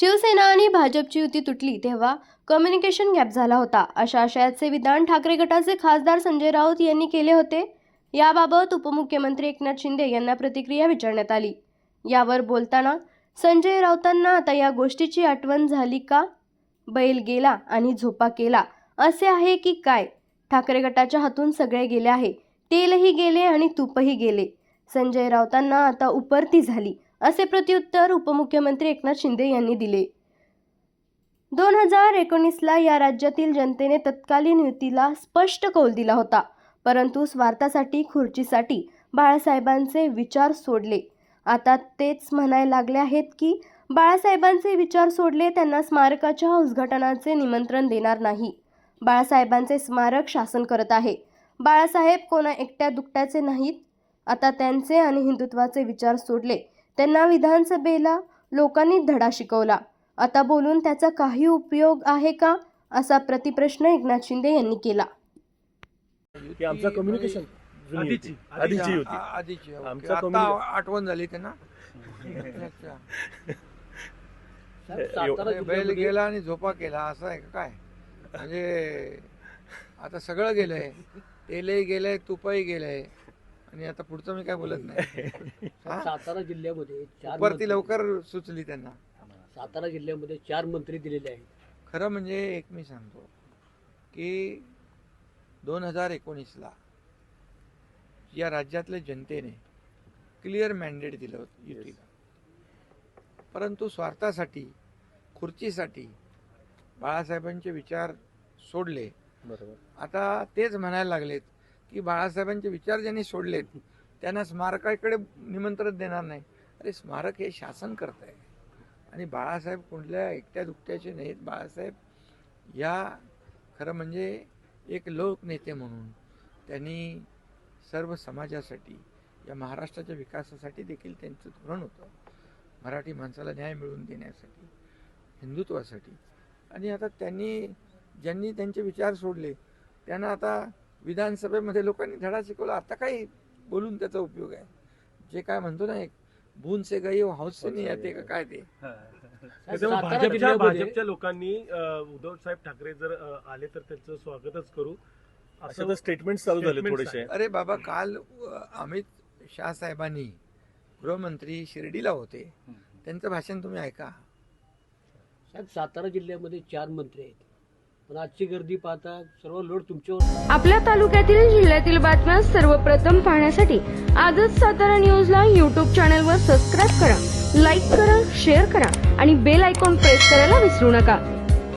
शिवसेना आणि भाजपची युती तुटली तेव्हा कम्युनिकेशन गॅप झाला होता. अशा आशयाचे विधान ठाकरे गटाचे खासदार संजय राऊत यांनी केले होते. याबाबत उपमुख्यमंत्री एकनाथ शिंदे यांना प्रतिक्रिया विचारण्यात आली. यावर बोलताना संजय राऊतांना आता या गोष्टीची आठवण झाली का? बैल गेला आणि झोपा केला. असे आहे की काय? ठाकरे गटाच्या हातून सगळे गेले आहे. तेलही गेले आणि तूपही गेले. संजय राऊतांना आता उपरती झाली. असे प्रत्युत्तर उपमुख्यमंत्री एकनाथ शिंदे यांनी दिले. दोन हजार एकोणीसला या राज्यातील जनतेने तत्कालीन युतीला स्पष्ट कौल दिला होता परंतु स्वार्थासाठी खुर्चीसाठी बाळासाहेबांचे विचार सोडले. आता तेच म्हणायला लागले आहेत की बाळासाहेबांचे विचार सोडले त्यांना स्मारकाच्या उद्घाटनाचे निमंत्रण देणार नाही. बाळासाहेबांचे स्मारक शासन करत आहे. बाळासाहेब कोणा एकट्या दुकट्याचे नाहीत. आता त्यांचे आणि हिंदुत्वाचे विचार सोडले. त्यांना विधानसभेला लोकांनी धडा शिकवला. आता बोलून त्याचा काही उपयोग आहे का? असा प्रतिप्रश्न एकनाथ शिंदे यांनी केला. की आमचं कम्युनिकेशन आधीची. आधीची होती. आ- आधीची. ओके. आमचं आता आठवण झाली त्यांना. अच्छा. बैल गेला आणि झोपा केला. असं आहे का? काय? म्हणजे आता सगळं गेलंय. तेलही गेलंय तुपही गेलंय. आणि आता पुढचं मी काय बोलत नाही? सातारा जिल्ह्यामध्ये चार लवकर सुचली त्यांना. सातारा जिल्ह्यामध्ये चार मंत्री दिलेले आहेत. खरं म्हणजे एक मी सांगतो की दोन हजार एकोणीसला या राज्यातल्या जनतेने क्लिअर मॅन्डेट दिलं होतं युतीला. परंतु स्वार्थासाठी खुर्चीसाठी बाळासाहेबांचे विचार सोडले. बरोबर. आता तेच म्हणायला लागलेत की बाळासाहेबांचे विचार ज्यांनी सोडलेत त्यांना स्मारकाकडे निमंत्रण देणार नाही. अरे स्मारक हे शासन करत आहे आणि बाळासाहेब कुठल्या एकट्या दुकट्याचे नाहीत. बाळासाहेब या खरं म्हणजे एक लोकनेते म्हणून त्यांनी सर्व समाजासाठी या महाराष्ट्राच्या विकासासाठी देखील त्यांचं धोरण होतं. मराठी माणसाला न्याय मिळवून देण्यासाठी हिंदुत्वासाठी. आणि आता त्यांनी ज्यांनी त्यांचे विचार सोडले त्यांना आता विधानसभेमध्ये लोकांनी धडा शिकवला. आता काही बोलून त्याचा उपयोग आहे. जे काय म्हणतो ना एक बून से गई हो हाऊस से नाही येते का काय ते? भाजपच्या लोकांनी उद्धव साहेब ठाकरे जर आले तर त्यांचं स्वागतच करू. असं स्टेटमेंट चालू झाले थोडेसे. अरे बाबा काल अमित शाह साहेबांनी गृहमंत्री शिर्डीला होते. त्यांचं भाषण तुम्ही ऐका. साहेब सातारा जिल्ह्यामध्ये चार मंत्री आहेत. पण आजची गर्दी पाहता सर्व लोड तुमच्यावर. आपल्या तालुक्यातील जिल्ह्यातील बातम्या सर्वप्रथम पाहण्यासाठी आजच सातारा न्यूजला यूट्यूब चॅनलवर सबस्क्राईब करा लाईक करा शेअर करा आणि बेल आयकॉन प्रेस करायला विसरू नका.